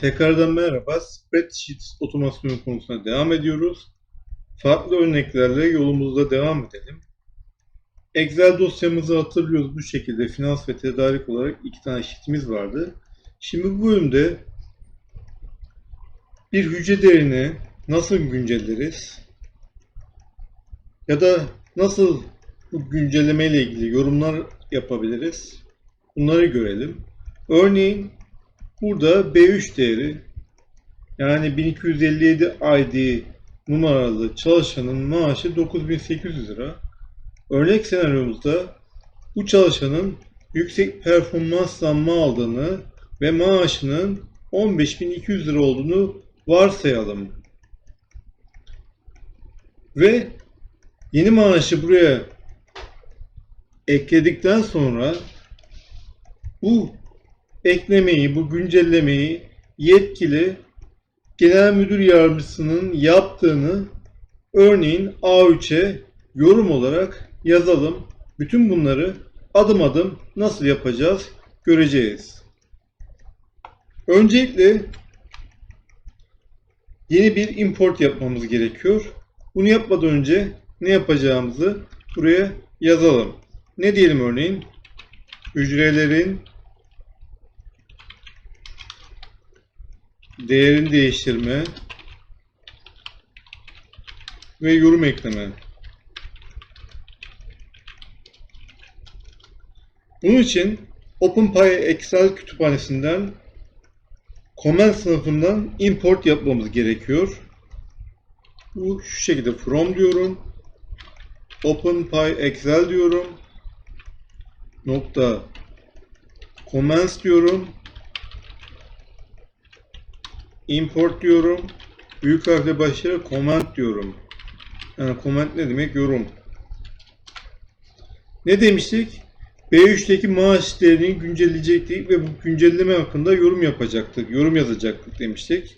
Tekrardan merhaba. Spreadsheet otomasyon konusuna devam ediyoruz. Farklı örneklerle yolumuzda devam edelim. Excel dosyamızı hatırlıyoruz. Bu şekilde finans ve tedarik olarak iki tane sheetimiz vardı. Şimdi bu bölümde bir hücre değerini nasıl güncelleriz? Ya da nasıl bu güncelleme ile ilgili yorumlar yapabiliriz? Bunları görelim. Örneğin Burada B3 değeri yani 1257 ID numaralı çalışanın maaşı 9800 lira. Örnek senaryomuzda bu çalışanın yüksek performanslanma aldığını ve maaşının 15200 lira olduğunu varsayalım. Ve yeni maaşı buraya ekledikten sonra bu eklemeyi, bu güncellemeyi yetkili genel müdür yardımcısının yaptığını örneğin A3'e yorum olarak yazalım. Bütün bunları adım adım nasıl yapacağız göreceğiz. Öncelikle yeni bir import yapmamız gerekiyor. Bunu yapmadan önce ne yapacağımızı buraya yazalım. Ne diyelim örneğin? Hücrelerin değerini değiştirme ve yorum ekleme. Bunun için OpenPy Excel kütüphanesinden comment sınıfından import yapmamız gerekiyor. Bu şu şekilde from diyorum. OpenPy Excel diyorum. Nokta comments diyorum. Import diyorum. Büyük harfle başlayarak comment diyorum. Yani comment ne demek? Yorum. Ne demiştik? B3'teki maaş değerini güncelleyecektik ve bu güncelleme hakkında yorum yapacaktık. Yorum yazacaktık demiştik.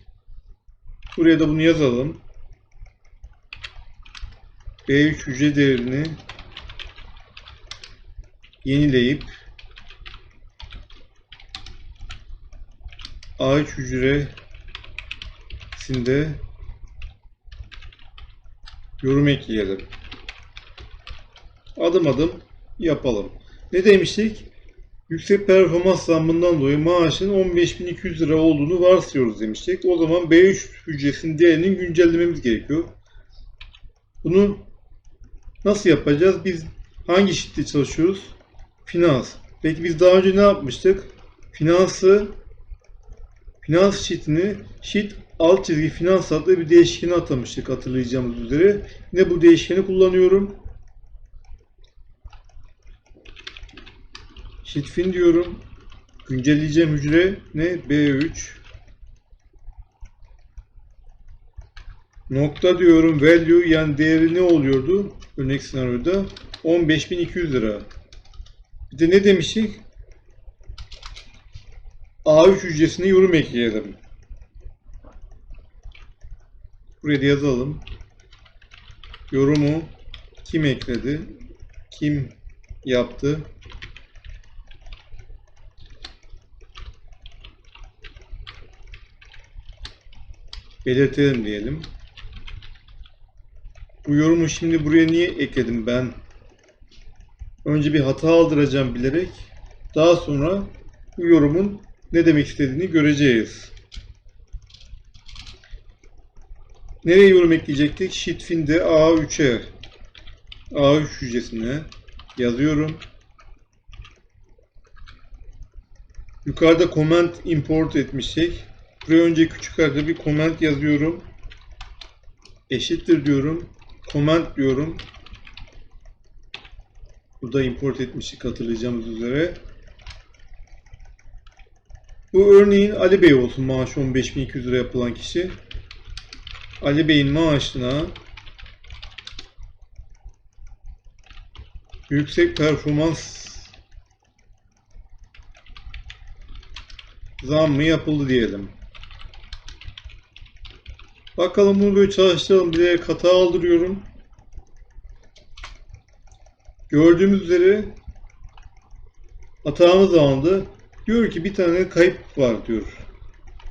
Buraya da bunu yazalım. B3 hücre değerini yenileyip A3 hücre içinde yorum ekleyelim. Adım adım yapalım. Ne demiştik? Yüksek performans zammından dolayı maaşın 15.200 lira olduğunu varsayıyoruz demiştik. O zaman B3 hücresinin değerinin güncellememiz gerekiyor. Bunu nasıl yapacağız? Biz hangi sheet'te çalışıyoruz? Finans. Peki biz daha önce ne yapmıştık? Finansı finans sheet'ini sheet alt çizgi finans adlı bir değişkeni atamıştık hatırlayacağımız üzere. Yine bu değişkeni kullanıyorum. Sheetfin diyorum. Güncelleyeceğim hücre ne? B3 Nokta diyorum value yani değeri ne oluyordu? Örnek senaryoda 15.200 lira. Bir de ne demiştik? A3 hücresine yorum ekleyelim. Buraya da yazalım. Yorumu kim ekledi? Kim yaptı? Belirtelim diyelim. Bu yorumu şimdi buraya niye ekledim ben? Önce bir hata aldıracağım bilerek. Daha sonra bu yorumun ne demek istediğini göreceğiz. Nereye yorum ekleyecektik? Sheetfin'de A3'e A3 hücresine yazıyorum. Yukarıda comment import etmiştik. Buraya önce küçük harfle bir comment yazıyorum. Eşittir diyorum. Comment diyorum. Burada import etmiştik hatırlayacağımız üzere. Bu örneğin Ali Bey olsun maaşı 15.200 lira yapılan kişi. Ali Bey'in maaşına yüksek performans zammı yapıldı diyelim. Bakalım bunu böyle çalıştıralım. Bir hata aldırıyorum. Gördüğümüz üzere hatamız aldı. Diyor ki bir tane kayıp var diyor.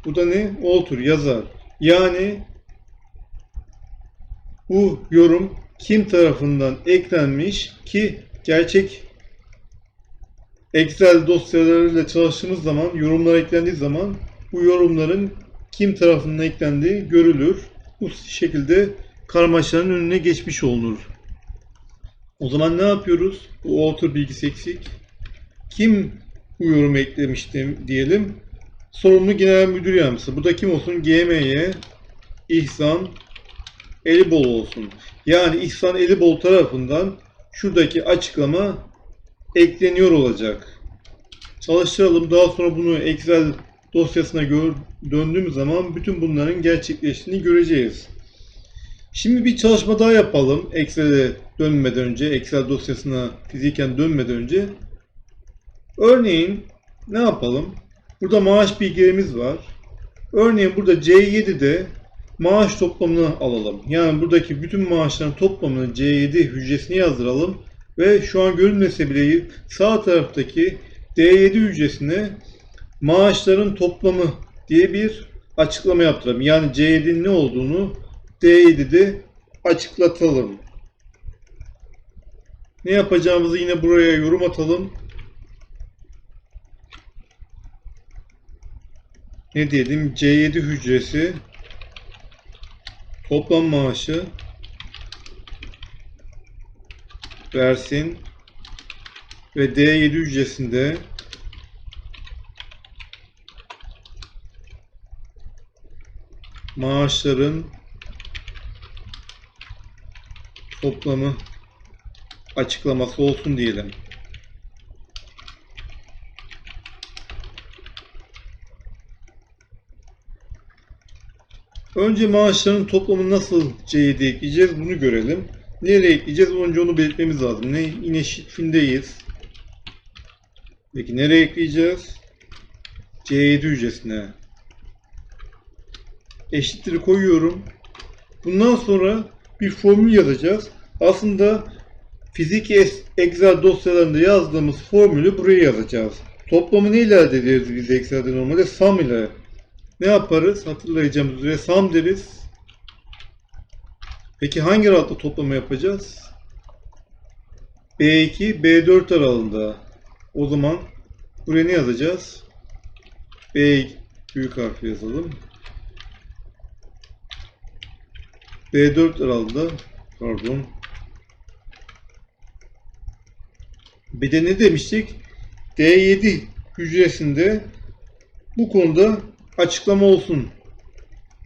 Bu da ne? Author, yazar. Yani bu yorum kim tarafından eklenmiş ki gerçek Excel dosyalarıyla çalıştığımız zaman, yorumlar eklendiği zaman bu yorumların kim tarafından eklendiği görülür. Bu şekilde karmaşanın önüne geçmiş olunur. O zaman ne yapıyoruz? Bu author bilgisi eksik. Kim bu yorumu eklemiştim diyelim. Sorumlu genel müdür yardımcısı. Bu da kim olsun? GM'ye İhsan Elibol olsun. Yani İhsan Elibol tarafından şuradaki açıklama ekleniyor olacak. Çalıştıralım. Daha sonra bunu Excel dosyasına gör, döndüğümüz zaman bütün bunların gerçekleştiğini göreceğiz. Şimdi bir çalışma daha yapalım. Excel'e dönmeden önce, Excel dosyasına fiziken dönmeden önce. Örneğin ne yapalım? Burada maaş bilgilerimiz var. Örneğin burada C7'de maaş toplamını alalım. Yani buradaki bütün maaşların toplamını C7 hücresine yazdıralım. Ve şu an görünmese bile sağ taraftaki D7 hücresine maaşların toplamı diye bir açıklama yaptıralım. Yani C7'nin ne olduğunu D7'de açıklatalım. Ne yapacağımızı yine buraya yorum atalım. Ne diyelim? C7 hücresi toplam maaşı versin ve D7 hücresinde maaşların toplamı açıklaması olsun diyelim. Önce maaşların toplamını nasıl C7'ye ekleyeceğiz bunu görelim. Nereye ekleyeceğiz? Önce onu belirtmemiz lazım. Ne? Yine şifrindeyiz. Peki nereye ekleyeceğiz? C7 hücresine. Eşitleri koyuyorum. Bundan sonra bir formül yazacağız. Aslında fizik Excel dosyalarında yazdığımız formülü buraya yazacağız. Toplamı neyle elde ederiz biz Excel'de normalde? Sum ile. Ne yaparız? Hatırlayacağımız üzere sum deriz. Peki hangi aralıkta toplama yapacağız? B2, B4 aralığında. O zaman buraya ne yazacağız? B büyük harfi yazalım. B4 aralığında pardon. Bir de ne demiştik? D7 hücresinde bu konuda açıklama olsun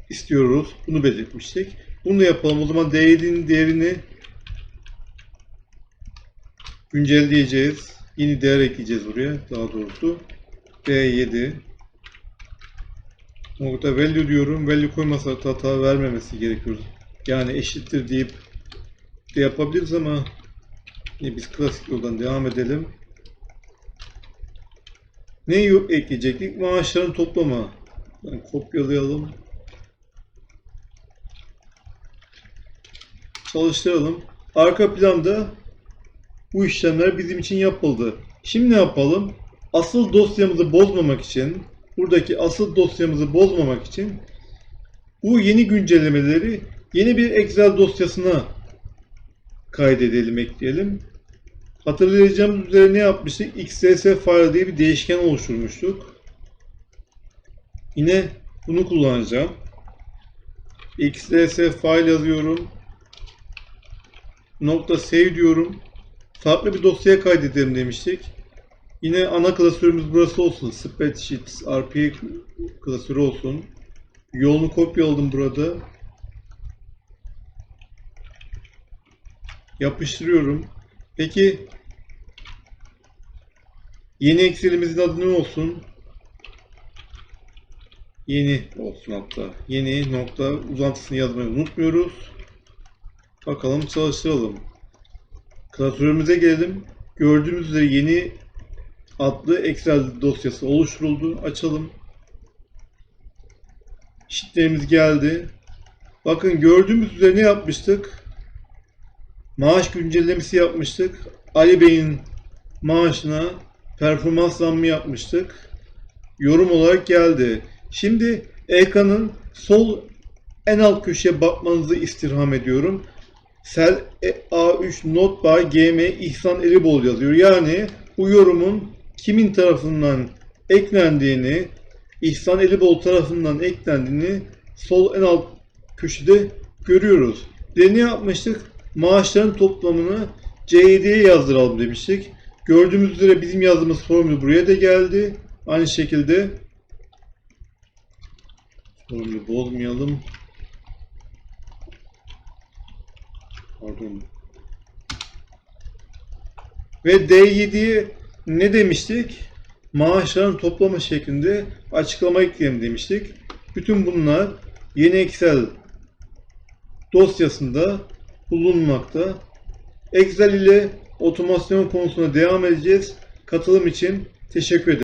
istiyoruz. Bunu belirtmiştik. Bunu yapalım. O zaman D7'nin değerini güncelleyeceğiz. Yeni değer ekleyeceğiz buraya. Daha doğrusu D7 nokta value diyorum. Value koymasa hata vermemesi gerekiyor. Yani eşittir deyip de yapabiliriz ama biz klasik yoldan devam edelim. Ne ekleyecektik? Maaşların toplamı. Yani kopyalayalım. Çalıştıralım. Arka planda bu işlemler bizim için yapıldı. Şimdi ne yapalım? Asıl dosyamızı bozmamak için, buradaki asıl dosyamızı bozmamak için bu yeni güncellemeleri yeni bir Excel dosyasına kaydedelim, ekleyelim. Hatırlayacağımız üzere ne yapmıştık? XSS file diye bir değişken oluşturmuştuk. Yine bunu kullanacağım. XSS file yazıyorum. Nokta save diyorum. Farklı bir dosyaya kaydedelim demiştik. Yine ana klasörümüz burası olsun. Spreadsheet RP klasörü olsun. Yolunu kopyaladım burada. Yapıştırıyorum. Peki yeni Excel'imizin adı ne olsun? Yeni olsun hatta. Yeni nokta uzantısını yazmayı unutmuyoruz. Bakalım çalıştıralım. Klasörümüze gelelim. Gördüğümüz üzere yeni adlı Excel dosyası oluşturuldu. Açalım. Sheetlerimiz geldi. Bakın gördüğümüz üzere ne yapmıştık? Maaş güncellemesi yapmıştık. Ali Bey'in maaşına performans zammı yapmıştık. Yorum olarak geldi. Şimdi ekranın sol en alt köşeye bakmanızı istirham ediyorum. Sel E- A3 Not by GM İhsan Eribol yazıyor. Yani bu yorumun kimin tarafından eklendiğini, İhsan Eribol tarafından eklendiğini sol en alt köşede görüyoruz. Deney yapmıştık. Maaşların toplamını CED'ye yazdıralım demiştik. Gördüğümüz üzere bizim yazdığımız formül buraya da geldi. Aynı şekilde formülü bozmayalım. Pardon. Ve D7'ye ne demiştik? Maaşların toplamı şeklinde açıklama ekleyelim demiştik. Bütün bunlar yeni Excel dosyasında bulunmakta. Excel ile otomasyon konusuna devam edeceğiz. Katılım için teşekkür ederim.